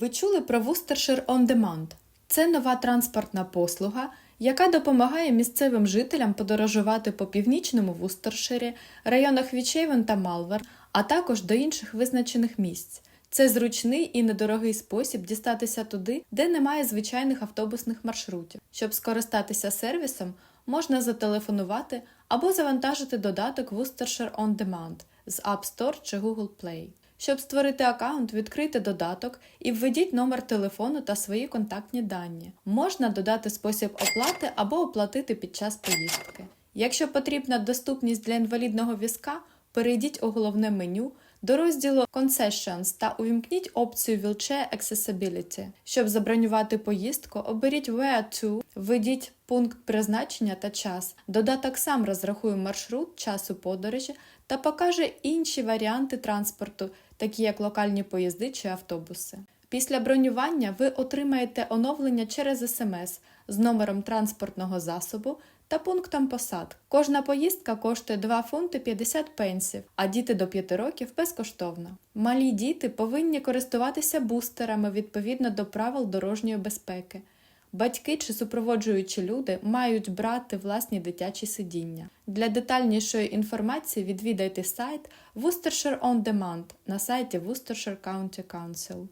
Ви чули про Worcestershire On Demand? Це нова транспортна послуга, яка допомагає місцевим жителям подорожувати по північному Вустерширі, районах Вічейвен та Малвер, а також до інших визначених місць. Це зручний і недорогий спосіб дістатися туди, де немає звичайних автобусних маршрутів. Щоб скористатися сервісом, можна зателефонувати або завантажити додаток Worcestershire On Demand з App Store чи Google Play. Щоб створити аккаунт, відкрийте додаток і введіть номер телефону та свої контактні дані. Можна додати спосіб оплати або оплатити під час поїздки. Якщо потрібна доступність для інвалідного візка, перейдіть у головне меню до розділу Concessions та увімкніть опцію Wheelchair Accessibility. Щоб забронювати поїздку, оберіть Where to, введіть пункт призначення та час. Додаток сам розрахує маршрут часу подорожі та покаже інші варіанти транспорту, такі як локальні поїзди чи автобуси. Після бронювання ви отримаєте оновлення через СМС з номером транспортного засобу та пунктом посад. Кожна поїздка коштує 2 фунти 50 пенсів, а діти до 5 років безкоштовно. Малі діти повинні користуватися бустерами відповідно до правил дорожньої безпеки. Батьки чи супроводжуючі люди мають брати власні дитячі сидіння. Для детальнішої інформації відвідайте сайт Worcestershire On Demand на сайті Worcestershire County Council.